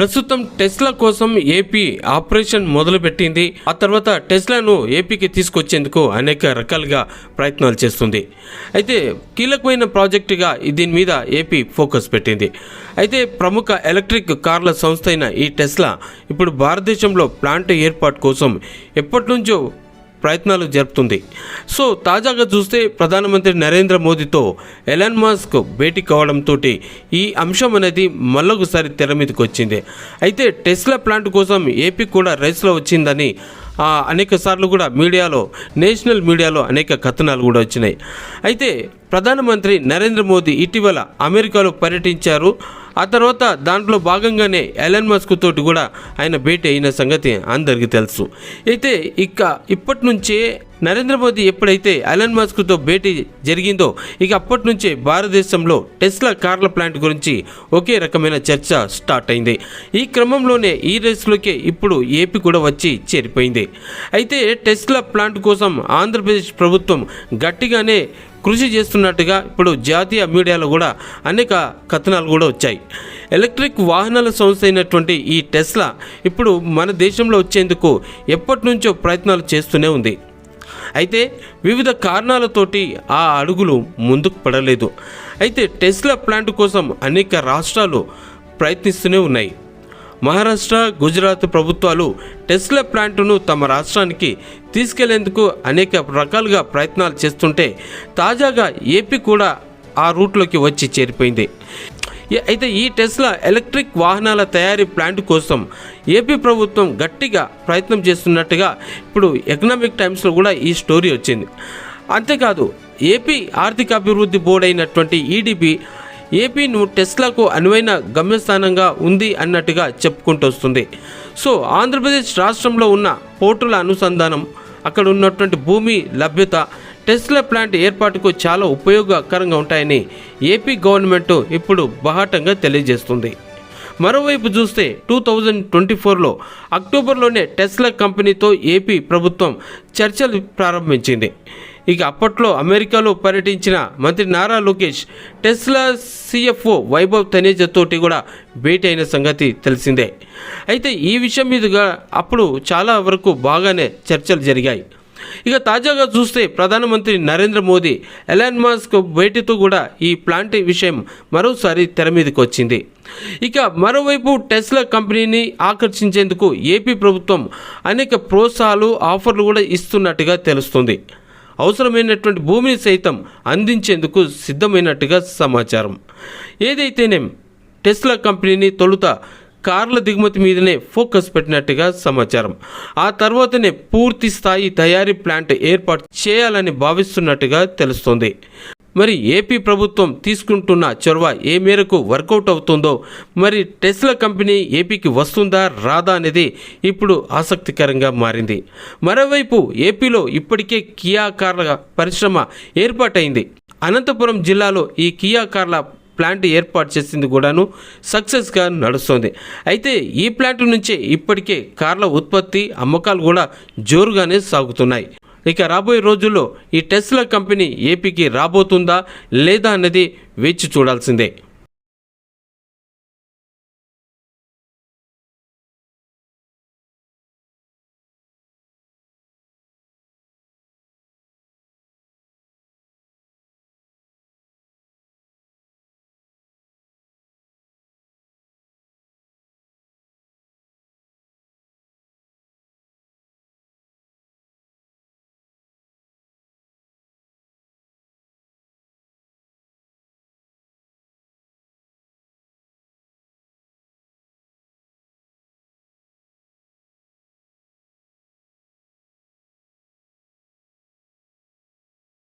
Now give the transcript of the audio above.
ప్రస్తుతం టెస్లా కోసం AP operation మొదలుపెట్టింది. ఆ తర్వాత టెస్లాను ఏపీకి తీసుకొచ్చేందుకు అనేక రకాలుగా ప్రయత్నాలు చేస్తుంది. అయితే కీలకమైన ప్రాజెక్టుగా దీని మీద ఏపీ ఫోకస్ పెట్టింది. అయితే ప్రముఖ ఎలక్ట్రిక్ కార్ల సంస్థ అయిన ఈ టెస్లా ఇప్పుడు భారతదేశంలో ప్లాంట్ ఏర్పాటు కోసం ఎప్పటి నుంచో ప్రయత్నాలు జరుపుతుంది. సో తాజాగా చూస్తే ప్రధానమంత్రి నరేంద్ర మోదీతో ఎలాన్ మాస్క్ భేటీ కావడంతో ఈ అంశం అనేది మళ్ళొకసారి తెర మీదకి వచ్చింది అయితే టెస్లా ప్లాంట్ కోసం ఏపీ కూడా రేస్లో వచ్చిందని అనేక సార్లు కూడా మీడియాలో నేషనల్ మీడియాలో అనేక కథనాలు కూడా వచ్చినాయి. అయితే ప్రధానమంత్రి నరేంద్ర మోదీ ఇటీవల అమెరికాలో పర్యటించారు. ఆ తర్వాత దాంట్లో భాగంగానే ఎలన్ మస్క్ తోటి కూడా ఆయన భేటీ అయిన సంగతి అందరికీ తెలుసు. అయితే ఇక ఇప్పటి నుంచే నరేంద్ర మోదీ ఎప్పుడైతే అలన్ మస్క్తో భేటీ జరిగిందో ఇక అప్పటి నుంచే భారతదేశంలో టెస్లా కార్ల ప్లాంట్ గురించి ఒకే రకమైన చర్చ స్టార్ట్ అయింది. ఈ క్రమంలోనే ఈ రేసులోకే ఇప్పుడు ఏపీ కూడా వచ్చి చేరిపోయింది. అయితే టెస్లా ప్లాంట్ కోసం ఆంధ్రప్రదేశ్ ప్రభుత్వం గట్టిగానే కృషి చేస్తున్నట్టుగా ఇప్పుడు జాతీయ మీడియాలో కూడా అనేక కథనాలు కూడా వచ్చాయి. ఎలక్ట్రిక్ వాహనాల సంస్థ అయినటువంటి ఈ టెస్లా ఇప్పుడు మన దేశంలో వచ్చేందుకు ఎప్పటి నుంచో ప్రయత్నాలు చేస్తూనే ఉంది. అయితే వివిధ కారణాలతోటి ఆ అడుగులు ముందుకు పడలేదు. అయితే టెస్లా ప్లాంట్ కోసం అనేక రాష్ట్రాలు ప్రయత్నిస్తూనే ఉన్నాయి. మహారాష్ట్ర గుజరాత్ ప్రభుత్వాలు టెస్లా ప్లాంట్ను తమ రాష్ట్రానికి తీసుకెళ్ళేందుకు అనేక రకాలుగా ప్రయత్నాలు చేస్తుంటే తాజాగా ఏపీ కూడా ఆ రూట్లోకి వచ్చి చేరిపోయింది. అయితే ఈ టెస్లా ఎలక్ట్రిక్ వాహనాల తయారీ ప్లాంట్ కోసం ఏపీ ప్రభుత్వం గట్టిగా ప్రయత్నం చేస్తున్నట్టుగా ఇప్పుడు ఎకనామిక్ టైమ్స్లో కూడా ఈ స్టోరీ వచ్చింది. అంతేకాదు ఏపీ ఆర్థిక అభివృద్ధి బోర్డు అయినటువంటి ఈడీబీ ఏపీను టెస్లాకు అనువైన గమ్యస్థానంగా ఉంది అన్నట్టుగా చెప్పుకుంటూ వస్తుంది. సో ఆంధ్రప్రదేశ్ రాష్ట్రంలో ఉన్న పోర్టుల అనుసంధానం అక్కడ ఉన్నటువంటి భూమి లభ్యత టెస్లా ప్లాంట్ ఏర్పాటుకు చాలా ఉపయోగకరంగా ఉంటాయని ఏపీ గవర్నమెంట్ ఇప్పుడు బహాటంగా తెలియజేస్తుంది. మరోవైపు చూస్తే టూ థౌజండ్ ట్వంటీ ఫోర్లో అక్టోబర్లోనే టెస్లా కంపెనీతో ఏపీ ప్రభుత్వం చర్చలు ప్రారంభించింది. ఇక అప్పట్లో అమెరికాలో పర్యటించిన మంత్రి నారా లోకేష్ టెస్లా సిఎఫ్ఓ వైభవ్ తనేజా తోటి కూడా భేటీ అయిన సంగతి తెలిసిందే. అయితే ఈ విషయం మీదుగా అప్పుడు చాలా వరకు బాగానే చర్చలు జరిగాయి. ఇక తాజాగా చూస్తే ప్రధానమంత్రి నరేంద్ర మోదీ ఎలాన్ మాస్క్ భేటీతో కూడా ఈ ప్లాంట్ విషయం మరోసారి తెర మీదకి వచ్చింది. ఇక మరోవైపు టెస్లా కంపెనీని ఆకర్షించేందుకు ఏపీ ప్రభుత్వం అనేక ప్రోత్సాహాలు ఆఫర్లు కూడా ఇస్తున్నట్టుగా తెలుస్తుంది. అవసరమైనటువంటి భూమిని సైతం అందించేందుకు సిద్ధమైనట్టుగా సమాచారం. ఏదైతేనేం టెస్లా కంపెనీని తొలుత కార్ల దిగుమతి మీదనే ఫోకస్ పెట్టినట్టుగా సమాచారం. ఆ తర్వాతనే పూర్తి స్థాయి తయారీ ప్లాంట్ ఏర్పాటు చేయాలని భావిస్తున్నట్టుగా తెలుస్తోంది. మరి ఏపీ ప్రభుత్వం తీసుకుంటున్న చొరవ ఏ మేరకు వర్కౌట్ అవుతుందో మరి టెస్లా కంపెనీ ఏపీకి వస్తుందా రాదా అనేది ఇప్పుడు ఆసక్తికరంగా మారింది. మరోవైపు ఏపీలో ఇప్పటికే కియా కార్ల పరిశ్రమ ఏర్పాటైంది. అనంతపురం జిల్లాలో ఈ కియా కార్ల ప్లాంట్ ఏర్పాటు చేసింది కూడాను సక్సెస్గా నడుస్తుంది. అయితే ఈ ప్లాంట్ నుంచే ఇప్పటికే కార్ల ఉత్పత్తి అమ్మకాలు కూడా జోరుగానే సాగుతున్నాయి. ఇక రాబోయే రోజుల్లో ఈ టెస్లా కంపెనీ ఏపీకి రాబోతుందా లేదా అన్నది వేచి చూడాల్సిందే.